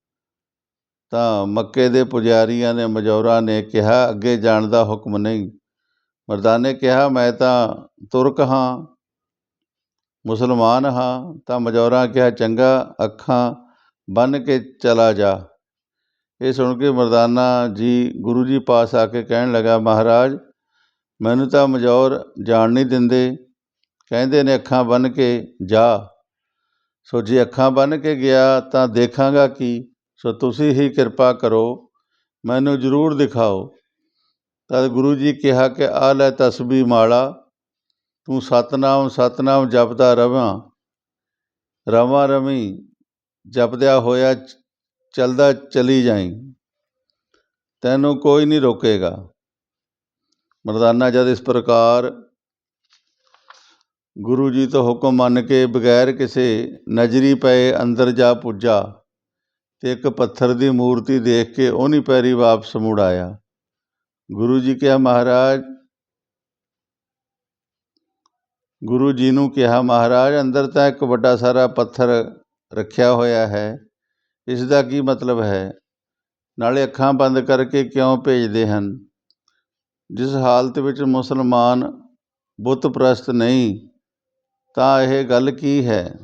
ਤਾਂ ਮੱਕੇ ਦੇ ਪੁਜਾਰੀਆਂ ਨੇ ਮਜੌਰਾਂ ਨੇ ਕਿਹਾ, ਅੱਗੇ ਜਾਣ ਦਾ ਹੁਕਮ ਨਹੀਂ। ਮਰਦਾਨੇ ਕਿਹਾ, ਮੈਂ ਤਾਂ ਤੁਰਕ ਹਾਂ, ਮੁਸਲਮਾਨ ਹਾਂ, ਤਾਂ ਮਜੌਰਾਂ ਕਿਹਾ, ਚੰਗਾ ਅੱਖਾਂ ਬੰਨ ਕੇ ਚਲਾ ਜਾ। ਇਹ ਸੁਣ ਕੇ ਮਰਦਾਨਾ ਜੀ ਗੁਰੂ ਜੀ ਪਾਸ ਆ ਕੇ ਕਹਿਣ ਲੱਗਾ, ਮਹਾਰਾਜ, ਮੈਨੂੰ ਤਾਂ ਮਜੌਰ ਜਾਣ ਨਹੀਂ ਦਿੰਦੇ। ਕਹਿੰਦੇ ਨੇ, ਅੱਖਾਂ ਬੰਨ ਕੇ ਜਾ। ਸੋ ਜੇ ਅੱਖਾਂ ਬੰਨ ਕੇ ਗਿਆ, ਤਾਂ ਦੇਖਾਂਗਾ ਕੀ। ਸੋ ਤੁਸੀਂ ਹੀ ਕਿਰਪਾ ਕਰੋ, ਮੈਨੂੰ ਜ਼ਰੂਰ ਦਿਖਾਓ। ਤਦ ਗੁਰੂ ਜੀ ਕਿਹਾ ਕਿ ਆ ਲੈ ਤਸਬੀ ਮਾਲਾ, ਤੂੰ ਸਤਨਾਮ ਸਤਨਾਮ ਜਪਦਾ ਰਵਾਂ। ਰਵਾਂ ਰਵੀ, ਜਪਦਿਆ ਹੋਇਆ ਚਲਦਾ ਚਲੀ ਜਾਈ। ਤੈਨੂੰ ਕੋਈ ਨਹੀਂ ਰੋਕੇਗਾ। ਮਰਦਾਨਾ ਜਦ ਇਸ ਪ੍ਰਕਾਰ ਗੁਰੂ ਜੀ ਤੋਂ ਹੁਕਮ ਮੰਨ ਕੇ ਬਗੈਰ ਕਿਸੇ ਨਜ਼ਰੀ ਪਏ ਅੰਦਰ ਜਾ ਪੁੱਜਾ ਤੇ ਇੱਕ ਪੱਥਰ ਦੀ ਮੂਰਤੀ ਦੇਖ ਕੇ ਉਹਨੀ ਪੈਰੀ ਵਾਪਸ ਮੁੜ ਆਇਆ। ਗੁਰੂ ਜੀ ਕਿਹਾ, ਮਹਾਰਾਜ। ਗੁਰੂ ਜੀ ਨੂੰ ਕਿਹਾ, ਮਹਾਰਾਜ, ਅੰਦਰ ਤਾਂ ਇੱਕ ਵੱਡਾ ਸਾਰਾ ਪੱਥਰ ਰੱਖਿਆ ਹੋਇਆ ਹੈ। ਇਸ ਦਾ ਕੀ ਮਤਲਬ ਹੈ? ਨਾਲੇ ਅੱਖਾਂ ਬੰਦ ਕਰਕੇ ਕਿਉਂ ਭੇਜਦੇ ਹਨ? ਜਿਸ ਹਾਲਤ ਵਿੱਚ ਮੁਸਲਮਾਨ ਬੁੱਤ ਪ੍ਰਸਤ ਨਹੀਂ, ਤਾਂ ਇਹ ਗੱਲ ਕੀ ਹੈ?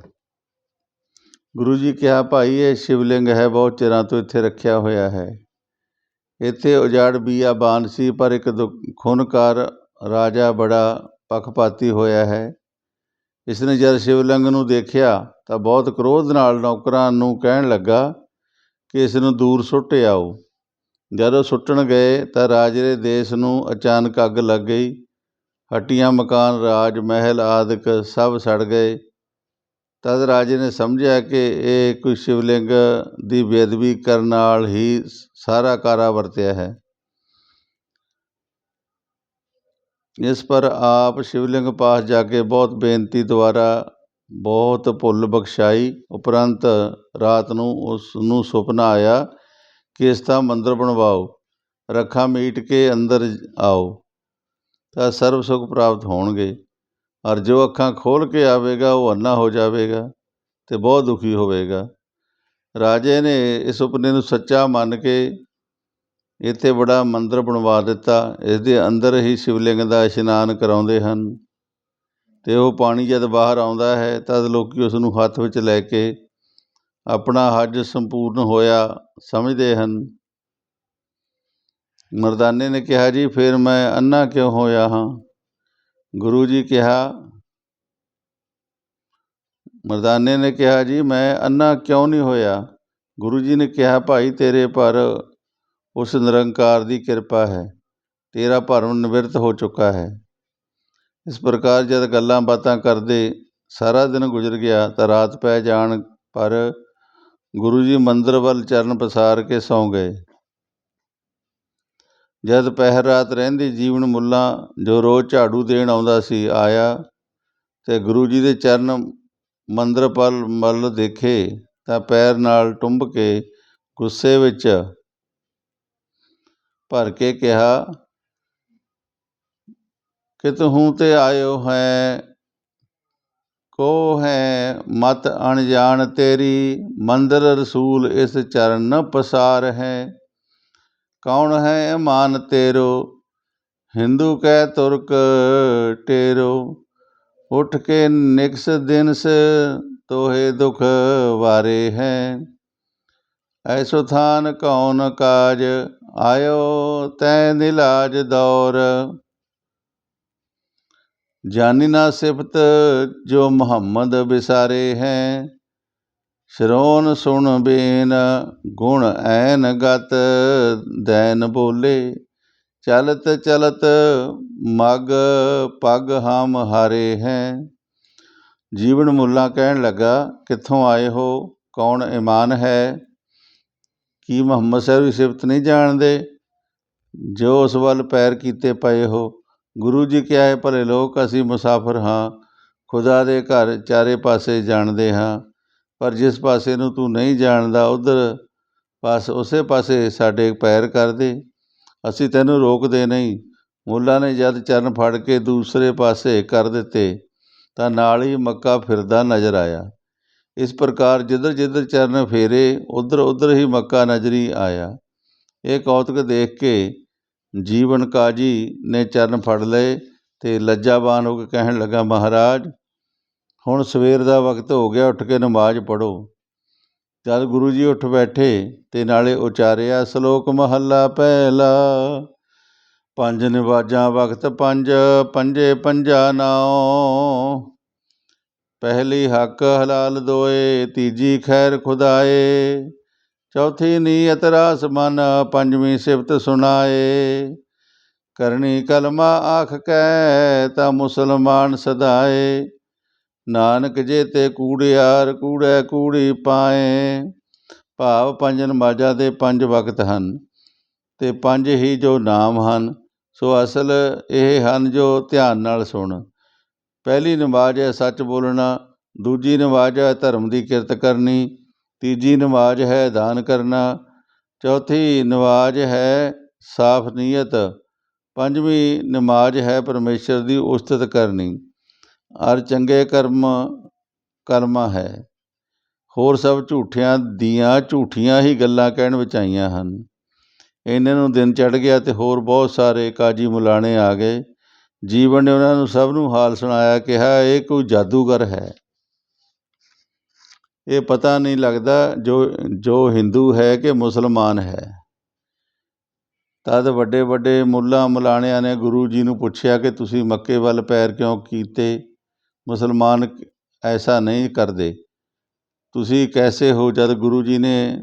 ਗੁਰੂ ਜੀ ਕਿਹਾ, ਭਾਈ, ਇਹ ਸ਼ਿਵਲਿੰਗ ਹੈ, ਬਹੁਤ ਚਿਰਾਂ ਤੋਂ ਇੱਥੇ ਰੱਖਿਆ ਹੋਇਆ ਹੈ। ਇੱਥੇ ਉਜਾੜ ਬੀਆਬਾਨ ਸੀ, ਪਰ ਇੱਕ ਖੁਨਕਾਰ ਰਾਜਾ ਬੜਾ ਪੱਖਪਾਤੀ ਹੋਇਆ ਹੈ। ਇਸ ਨੇ ਜਦ ਸ਼ਿਵਲਿੰਗ ਨੂੰ ਦੇਖਿਆ, ਤਾਂ ਬਹੁਤ ਕ੍ਰੋਧ ਨਾਲ ਨੌਕਰਾਂ ਨੂੰ ਕਹਿਣ ਲੱਗਾ ਕਿ ਇਸ ਨੂੰ ਦੂਰ ਸੁੱਟ ਆਓ। ਜਦੋਂ ਸੁੱਟਣ ਗਏ, ਤਾਂ ਰਾਜੇ ਦੇ ਦੇਸ਼ ਨੂੰ ਅਚਾਨਕ ਅੱਗ ਲੱਗ ਗਈ। ਹੱਟੀਆਂ ਮਕਾਨ, ਰਾਜ ਮਹਿਲ ਆਦਿਕ ਸਭ ਸੜ ਗਏ। ਤਦ ਰਾਜੇ ਨੇ ਸਮਝਿਆ ਕਿ ਇਹ ਕੋਈ ਸ਼ਿਵਲਿੰਗ ਦੀ ਬੇਅਦਬੀ ਕਰਨ ਨਾਲ ਹੀ ਸਾਰਾ ਕਾਰਾ ਵਰਤਿਆ ਹੈ। ਇਸ ਪਰ ਆਪ ਸ਼ਿਵਲਿੰਗ ਪਾਸ ਜਾ ਕੇ ਬਹੁਤ ਬੇਨਤੀ ਦੁਆਰਾ ਬਹੁਤ ਭੁੱਲ ਬਖਸ਼ਾਈ। ਉਪਰੰਤ ਰਾਤ ਨੂੰ ਉਸ ਨੂੰ ਸੁਪਨਾ ਆਇਆ ਕਿ ਇਸ ਦਾ ਮੰਦਰ ਬਣਵਾਓ, ਰੱਖਾਂ ਮੀਟ ਕੇ ਅੰਦਰ ਆਓ, ਤਾਂ ਸਰਬ ਸੁਖ ਪ੍ਰਾਪਤ ਹੋਣਗੇ। ਔਰ ਜੋ ਅੱਖਾਂ ਖੋਲ੍ਹ ਕੇ ਆਵੇਗਾ, ਉਹ ਅੰਨਾ ਹੋ ਜਾਵੇਗਾ ਅਤੇ ਬਹੁਤ ਦੁਖੀ ਹੋਵੇਗਾ। ਰਾਜੇ ਨੇ ਇਸ ਸੁਪਨੇ ਨੂੰ ਸੱਚਾ ਮੰਨ ਕੇ ਇੱਥੇ ਬੜਾ ਮੰਦਰ ਬਣਵਾ ਦਿੱਤਾ। ਇਸ ਦੇ ਅੰਦਰ ਹੀ ਸ਼ਿਵਲਿੰਗ ਦਾ ਇਸ਼ਨਾਨ ਕਰਾਉਂਦੇ ਹਨ ਅਤੇ ਉਹ ਪਾਣੀ ਜਦ ਬਾਹਰ ਆਉਂਦਾ ਹੈ, ਤਦ ਲੋਕ ਉਸ ਨੂੰ ਹੱਥ ਵਿੱਚ ਲੈ ਕੇ ਆਪਣਾ ਹੱਜ ਸੰਪੂਰਨ ਹੋਇਆ ਸਮਝਦੇ ਹਨ। ਮਰਦਾਨੇ ਨੇ ਕਿਹਾ, ਜੀ, ਫਿਰ ਮੈਂ ਅੰਨਾ ਕਿਉਂ ਹੋਇਆ ਹਾਂ? ਗੁਰੂ ਜੀ ਕਿਹਾ, ਮਰਦਾਨੇ ਨੇ ਕਿਹਾ, ਜੀ, ਮੈਂ ਅੰਨਾ ਕਿਉਂ ਨਹੀਂ ਹੋਇਆ? ਗੁਰੂ ਜੀ ਨੇ ਕਿਹਾ, ਭਾਈ, ਤੇਰੇ ਪਰ ਉਸ ਨਿਰੰਕਾਰ ਦੀ ਕਿਰਪਾ ਹੈ। ਤੇਰਾ ਭਰਮ ਨਿਵਰਤ ਹੋ ਚੁੱਕਾ ਹੈ। ਇਸ ਪ੍ਰਕਾਰ ਜਦ ਗੱਲਾਂ ਬਾਤਾਂ ਕਰਦੇ ਸਾਰਾ ਦਿਨ ਗੁਜ਼ਰ ਗਿਆ ਤਾਂ ਰਾਤ ਪੈ ਜਾਣ ਪਰ ਗੁਰੂ ਜੀ ਮੰਦਰ ਵੱਲ ਚਰਨ ਪਸਾਰ ਕੇ ਸੌਂ ਗਏ। ਜਦ ਪਹਿਰ ਰਾਤ ਰਹਿੰਦੀ ਜੀਵਨ ਮੁੱਲਾ, ਜੋ ਰੋਜ਼ ਝਾੜੂ ਦੇਣ ਆਉਂਦਾ ਸੀ, ਆਇਆ ਅਤੇ ਗੁਰੂ ਜੀ ਦੇ ਚਰਨ ਮੰਦਰ ਪਲ ਮੱਲ ਦੇਖੇ, ਤਾਂ ਪੈਰ ਨਾਲ ਟੁੰਬ ਕੇ ਗੁੱਸੇ ਵਿੱਚ ਭਰ ਕੇ ਕਿਹਾ, ਕਿ ਤੂੰ ਤੇ ਆਇਓ ਹੈ ਕੋ ਹੈ, ਮਤ ਅਣਜਾਣ ਤੇਰੀ, ਮੰਦਰ ਰਸੂਲ ਇਸ ਚਰਨ ਪਸਾਰ ਹੈ। ਕੌਣ ਹੈ ਮਾਨ ਤੇਰੋ ਹਿੰਦੂ ਕਹਿ ਤੁਰਕ ਟੇਰੋ ਉਠ ਕੇ ਨਿਕਸ ਦਿਨਸ ਤੋਹੇ ਦੁਖ ਵਾਰੇ ਹੈ ਐਸੋ ਥਾਨ ਕੌਣ ਕਾਜ ਆਇਓ ਤੈ ਨਿਲਾਜ ਦੌਰ ਜਾਨੀ ਨਾ ਸਿਫਤ ਜੋ ਮੁਹੰਮਦ ਵਿਸਾਰੇ ਹੈ ਸ਼੍ਰੋਣ ਸੁਣ ਬੇਨ, ਗੁਣ ਐਨ ਗਤ, ਦੈਨ ਬੋਲੇ। ਚਲਤ ਚਲਤ, ਮਗ ਪਗ ਹਮ ਹਾਰੇ ਹੈ। ਜੀਵਨ ਮੁੱਲਾ ਕਹਿਣ ਲੱਗਾ, ਕਿੱਥੋਂ ਆਏ ਹੋ? ਕੌਣ ਇਮਾਨ ਹੈ? ਕੀ ਮੁਹੰਮਦ ਸਾਹਿਬ ਦੀ ਸਿਫਤ ਨਹੀਂ ਜਾਣਦੇ? ਜੋ ਉਸ ਵੱਲ ਪੈਰ ਕੀਤੇ ਪਏ ਹੋ। ਗੁਰੂ ਜੀ ਕਿਹਾ ਹੈ ਭਲੇ ਲੋਕ, ਅਸੀਂ ਮੁਸਾਫਰ ਹਾਂ। ਖੁਦਾ ਦੇ ਘਰ ਚਾਰੇ ਪਾਸੇ ਜਾਣਦੇ ਹਾਂ। ਪਰ ਜਿਸ ਪਾਸੇ ਨੂੰ ਤੂੰ ਨਹੀਂ ਜਾਣਦਾ, ਉਧਰ ਬਸ ਉਸੇ ਪਾਸੇ ਸਾਡੇ ਪੈਰ ਕਰ ਦੇ। ਅਸੀਂ ਤੈਨੂੰ ਰੋਕਦੇ ਨਹੀਂ। ਮੁੱਲਾ ਨੇ ਜਦ ਚਰਨ ਫੜ ਕੇ ਦੂਸਰੇ ਪਾਸੇ ਕਰ ਦਿੱਤੇ, ਤਾਂ ਨਾਲ ਹੀ ਮੱਕਾ ਫਿਰਦਾ ਨਜ਼ਰ ਆਇਆ। ਇਸ ਪ੍ਰਕਾਰ ਜਿੱਧਰ ਜਿੱਧਰ ਚਰਨ ਫੇਰੇ ਉਧਰ ਉਧਰ ਹੀ ਮੱਕਾ ਨਜ਼ਰੀ ਆਇਆ। ਇਹ ਕੌਤਕ ਦੇਖ ਕੇ ਜੀਵਨ ਕਾਜੀ ਨੇ ਚਰਨ ਫੜ ਲਏ ਤੇ ਲੱਜਾਬਾਨ ਹੋ ਕੇ ਕਹਿਣ ਲੱਗਾ, ਮਹਾਰਾਜ ਹੁਣ ਸਵੇਰ ਦਾ ਵਕਤ ਹੋ ਗਿਆ, ਉੱਠ ਕੇ ਨਮਾਜ਼ ਪੜੋ ਜਦ ਗੁਰੂ ਜੀ ਉੱਠ ਬੈਠੇ ਤੇ ਨਾਲੇ ਉਚਾਰਿਆ, ਸ਼ਲੋਕ ਮਹੱਲਾ ਪਹਿਲਾ, ਪੰਜ ਨਿਵਾਜਾਂ ਵਕਤ ਪੰਜ, ਪੰਜੇ ਪੰਜਾ ਨਾਉ। ਪਹਿਲੀ ਹੱਕ ਹਲਾਲ ਦੋਏ, ਤੀਜੀ ਖੈਰ ਖੁਦਾਏ। ਚੌਥੀ ਨੀਅਤ ਰਾਸ ਮਨ, ਪੰਜਵੀਂ ਸਿਫਤ ਸੁਣਾਏ। ਕਰਨੀ ਕਲਮਾ ਆਖ ਕੈ, ਤਾਂ ਮੁਸਲਮਾਨ ਸਦਾਏ। ਨਾਨਕ ਜੇ ਤੇ ਕੂੜਿਆਰ ਕੂੜੈ ਕੂੜੀ ਪਾਏ। ਭਾਵ ਪੰਜ ਨਮਾਜ਼ਾਂ ਦੇ ਪੰਜ ਵਕਤ ਹਨ, ਤੇ ਪੰਜ ਹੀ ਜੋ ਨਾਮ ਹਨ, ਸੋ ਅਸਲ ਇਹ ਹਨ ਜੋ ਧਿਆਨ ਨਾਲ ਸੁਣ। ਪਹਿਲੀ ਨਮਾਜ਼ ਹੈ ਸੱਚ ਬੋਲਣਾ, ਦੂਜੀ ਨਮਾਜ਼ ਹੈ ਧਰਮ ਦੀ ਕਿਰਤ ਕਰਨੀ, ਤੀਜੀ ਨਮਾਜ਼ ਹੈ ਦਾਨ ਕਰਨਾ, ਚੌਥੀ ਨਮਾਜ਼ ਹੈ ਸਾਫ਼ ਨੀਅਤ, ਪੰਜਵੀਂ ਨਮਾਜ਼ ਹੈ ਪਰਮੇਸ਼ਰ ਦੀ ਉਸਤਤ ਕਰਨੀ। ਅਰ ਚੰਗੇ ਕਰਮ, ਕਰਮਾ ਹੈ। ਹੋਰ ਸਭ ਝੂਠਿਆਂ ਦੀਆਂ ਝੂਠੀਆਂ ਹੀ ਗੱਲਾਂ ਕਹਿਣ ਵਿੱਚ ਆਈਆਂ ਹਨ। ਇਹਨਾਂ ਨੂੰ ਦਿਨ ਚੜ੍ਹ ਗਿਆ ਤੇ ਹੋਰ ਬਹੁਤ ਸਾਰੇ ਕਾਜੀ ਮੁਲਾਣੇ ਆ ਗਏ। ਜੀਵਨ ਨੇ ਉਹਨਾਂ ਨੂੰ ਸਭ ਨੂੰ ਹਾਲ ਸੁਣਾਇਆ, ਕਿਹਾ, ਇਹ ਕੋਈ ਜਾਦੂਗਰ ਹੈ। ਇਹ ਪਤਾ ਨਹੀਂ ਲੱਗਦਾ ਜੋ ਜੋ ਹਿੰਦੂ ਹੈ ਕਿ ਮੁਸਲਮਾਨ ਹੈ। ਤਦ ਵੱਡੇ ਵੱਡੇ ਮੁੱਲਾ ਮੁਲਾਣਿਆਂ ਨੇ ਗੁਰੂ ਜੀ ਨੂੰ ਪੁੱਛਿਆ ਕਿ ਤੁਸੀਂ ਮੱਕੇ ਵੱਲ ਪੈਰ ਕਿਉਂ ਕੀਤੇ? ਮੁਸਲਮਾਨ ਐਸਾ ਨਹੀਂ ਕਰਦੇ। ਤੁਸੀਂ ਕੈਸੇ ਹੋ ਜਦ ਗੁਰੂ ਜੀ ਨੇ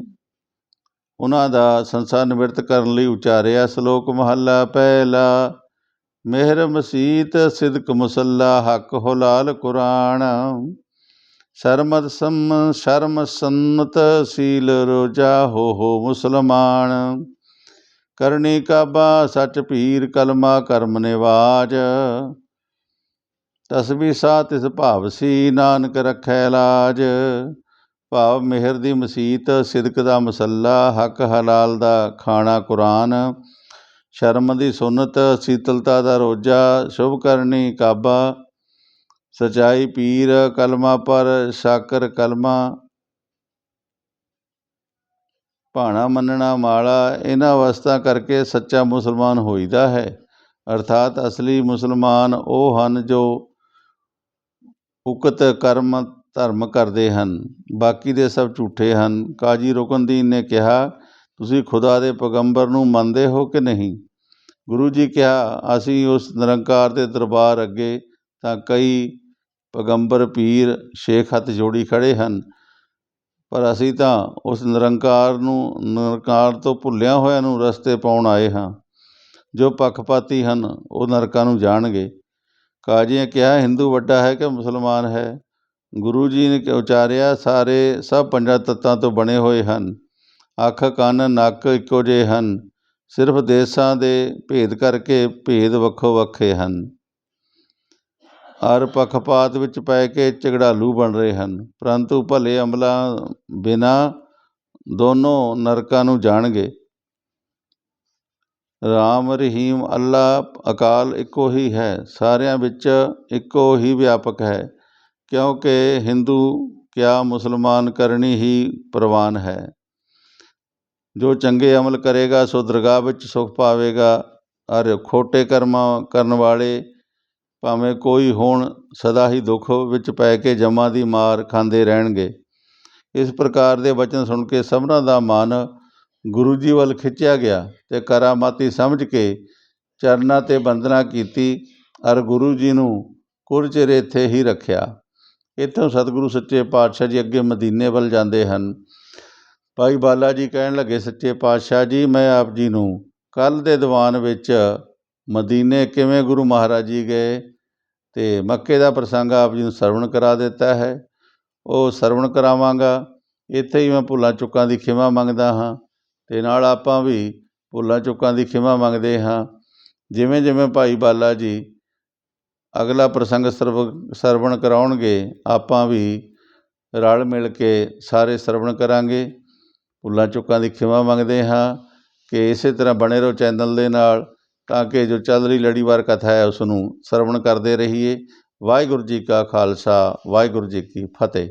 ਉਹਨਾਂ ਦਾ ਸੰਸਾਰ ਨਿਵਰਤ ਕਰਨ ਲਈ ਉਚਾਰਿਆ? ਸ਼ਲੋਕ ਮਹੱਲਾ ਪਹਿਲਾ, ਮਿਹਰ ਮਸੀਤ ਸਿਦਕ ਮੁਸੱਲਾ, ਹੱਕ ਹੁਲਾਲ ਕੁਰਾਨ। ਸ਼ਰਮਤ ਸਮ, ਸ਼ਰਮ ਸੰਨਤ ਸੀਲ ਰੋਜਾ, ਹੋ ਹੋ ਮੁਸਲਮਾਨ। ਕਰਨੀ ਕਾਬਾ, ਸੱਚ ਪੀਰ ਕਲਮਾ, ਕਰਮ ਨਿਵਾਜ। ਤਸਬੀ ਸਾ ਤਿਸ ਭਾਵ ਸੀ, ਨਾਨਕ ਰੱਖੈ ਲਾਜ। ਭਾਵ ਮਿਹਰ ਦੀ ਮਸੀਤ, ਸਿਦਕ ਦਾ ਮਸੱਲਾ, ਹੱਕ ਹਲਾਲ ਦਾ ਖਾਣਾ ਕੁਰਾਨ। ਸ਼ਰਮ ਦੀ ਸੁਨਤ, ਸੀਤਲਤਾ ਦਾ ਰੋਜਾ, ਸ਼ੁਭ ਕਰਨੀ ਕਾਬਾ। ਸਚਾਈ ਪੀਰ, ਕਲਮਾ ਪਰ ਸ਼ਾਕਰ ਕਲਮਾ। ਭਾਣਾ ਮੰਨਣਾ ਮਾਲਾ ਇਹਨਾਂ ਅਵਸਥਾ ਕਰਕੇ ਸੱਚਾ ਮੁਸਲਮਾਨ ਹੋਈਦਾ ਹੈ। ਅਰਥਾਤ ਅਸਲੀ ਮੁਸਲਮਾਨ ਉਹ ਹਨ ਜੋ ਉਕਤ ਕਰਮ ਧਰਮ ਕਰਦੇ ਹਨ, ਬਾਕੀ ਦੇ ਸਭ ਝੂਠੇ ਹਨ। ਕਾਜੀ ਰੁਕਨਦੀਨ ਨੇ ਕਿਹਾ, ਤੁਸੀਂ ਖੁਦਾ ਦੇ ਪੈਗੰਬਰ ਨੂੰ ਮੰਨਦੇ ਹੋ ਕਿ ਨਹੀਂ? ਗੁਰੂ ਜੀ ਕਿਹਾ, ਅਸੀਂ ਉਸ ਨਿਰੰਕਾਰ ਦੇ ਦਰਬਾਰ ਅੱਗੇ ਤਾਂ ਕਈ ਪੈਗੰਬਰ, ਪੀਰ, ਸ਼ੇਖ ਹੱਥ ਜੋੜੀ ਖੜੇ ਹਨ, ਪਰ ਅਸੀਂ ਤਾਂ ਉਸ ਨਿਰੰਕਾਰ ਨੂੰ, ਨਿਰੰਕਾਰ ਤੋਂ ਭੁੱਲਿਆ ਹੋਇਆ ਨੂੰ ਰਸਤੇ ਪਾਉਣ ਆਏ ਹਾਂ। ਜੋ ਪੱਖਪਾਤੀ ਹਨ, ਉਹ ਨਰਕਾਂ ਨੂੰ ਜਾਣਗੇ। ਕਾਜੀ ਨੇ ਕਿਹਾ, ਹਿੰਦੂ ਵੱਡਾ ਹੈ ਕਿ ਮੁਸਲਮਾਨ ਹੈ? ਗੁਰੂ ਜੀ ਨੇ ਉਚਾਰਿਆ, ਸਾਰੇ ਸਭ ਪੰਜਾਂ ਤੱਤਾਂ ਤੋਂ ਬਣੇ ਹੋਏ ਹਨ। ਅੱਖ, ਕੰਨ, ਨੱਕ ਇੱਕੋ ਜਿਹੇ ਹਨ। ਸਿਰਫ ਦੇਸਾਂ ਦੇ ਭੇਦ ਕਰਕੇ ਭੇਦ ਵੱਖੋ ਵੱਖੇ ਹਨ। ਹਰ ਪੱਖਪਾਤ ਵਿੱਚ ਪੈ ਕੇ ਝਗੜਾਲੂ ਬਣ ਰਹੇ ਹਨ। ਪਰੰਤੂ ਭਲੇ ਅਮਲਾਂ ਬਿਨਾ ਦੋਨੋਂ ਨਰਕਾਂ ਨੂੰ ਜਾਣਗੇ। ਰਾਮ ਰਹੀਮ ਅੱਲਾ ਅਕਾਲ ਇੱਕੋ ਹੀ ਹੈ, ਸਾਰਿਆਂ ਵਿੱਚ ਇੱਕੋ ਹੀ ਵਿਆਪਕ ਹੈ, ਕਿਉਂਕਿ ਹਿੰਦੂ ਕਿਆ ਮੁਸਲਮਾਨ ਕਰਨੀ ਹੀ ਪ੍ਰਵਾਨ ਹੈ। ਜੋ ਚੰਗੇ ਅਮਲ ਕਰੇਗਾ, ਸੋ ਦਰਗਾਹ ਵਿੱਚ ਸੁਖ ਪਾਵੇਗਾ ਔਰ ਖੋਟੇ ਕਰਮਾਂ ਕਰਨ ਵਾਲੇ ਭਾਵੇਂ ਕੋਈ ਹੋਣ, ਸਦਾ ਹੀ ਦੁੱਖ ਵਿੱਚ ਪੈ ਕੇ ਜਮਾਂ ਦੀ ਮਾਰ ਖਾਂਦੇ ਰਹਿਣਗੇ। ਇਸ ਪ੍ਰਕਾਰ ਦੇ ਵਚਨ ਸੁਣ ਕੇ ਸਭਨਾਂ ਦਾ ਮਨ ਗੁਰੂ ਜੀ ਵੱਲ ਖਿੱਚਿਆ ਗਿਆ ਅਤੇ ਕਰਾਮਾਤੀ ਸਮਝ ਕੇ ਚਰਨਾਂ ਤੇ ਬੰਦਨਾ ਕੀਤੀ ਔਰ ਗੁਰੂ ਜੀ ਨੂੰ ਕੁਝ ਚਿਰ ਇੱਥੇ ਹੀ ਰੱਖਿਆ। ਇੱਥੋਂ ਸਤਿਗੁਰੂ ਸੱਚੇ ਪਾਤਸ਼ਾਹ ਜੀ ਅੱਗੇ ਮਦੀਨੇ ਵੱਲ ਜਾਂਦੇ ਹਨ। ਭਾਈ ਬਾਲਾ ਜੀ ਕਹਿਣ ਲੱਗੇ, ਸੱਚੇ ਪਾਤਸ਼ਾਹ ਜੀ, ਮੈਂ ਆਪ ਜੀ ਨੂੰ ਕੱਲ ਦੇ ਦੀਵਾਨ ਵਿੱਚ ਮਦੀਨੇ ਕਿਵੇਂ ਗੁਰੂ ਮਹਾਰਾਜ ਜੀ ਗਏ ਤੇ ਮੱਕੇ ਦਾ ਪ੍ਰਸੰਗ ਆਪ ਜੀ ਨੂੰ ਸਰਵਣ ਕਰਾ ਦਿੱਤਾ ਹੈ? ਉਹ ਸਰਵਣ ਕਰਾਵਾਂਗਾ, ਇੱਥੇ ਹੀ ਮੈਂ ਭੁੱਲਾਂ ਚੁੱਕਾਂ ਦੀ ਖਿਮਾ ਮੰਗਦਾ ਹਾਂ। ਅਤੇ ਨਾਲ ਆਪਾਂ ਵੀ ਭੁੱਲਾਂ ਚੁੱਕਾਂ ਦੀ ਖਿਮਾ ਮੰਗਦੇ ਹਾਂ। ਜਿਵੇਂ ਜਿਵੇਂ ਭਾਈ ਬਾਲਾ ਜੀ ਅਗਲਾ ਪ੍ਰਸੰਗ ਸਰਵ ਸਰਵਣ ਕਰਾਉਣਗੇ, ਆਪਾਂ ਵੀ ਰਲ ਮਿਲ ਕੇ ਸਾਰੇ ਸਰਵਣ ਕਰਾਂਗੇ। ਭੁੱਲਾਂ ਚੁੱਕਾਂ ਦੀ ਖਿਮਾ ਮੰਗਦੇ ਹਾਂ ਕਿ ਇਸੇ ਤਰ੍ਹਾਂ ਬਣੇ ਰਹੋ ਚੈਨਲ ਦੇ ਨਾਲ ਤਾਂ ਕਿ ਜੋ ਚੱਲ ਰਹੀ ਲੜੀਵਾਰ ਕਥਾ ਹੈ ਉਸ ਨੂੰ ਸਰਵਣ ਕਰਦੇ ਰਹੀਏ। ਵਾਹਿਗੁਰੂ ਜੀ ਕਾ ਖਾਲਸਾ, ਵਾਹਿਗੁਰੂ ਜੀ ਕੀ ਫਤਿਹ।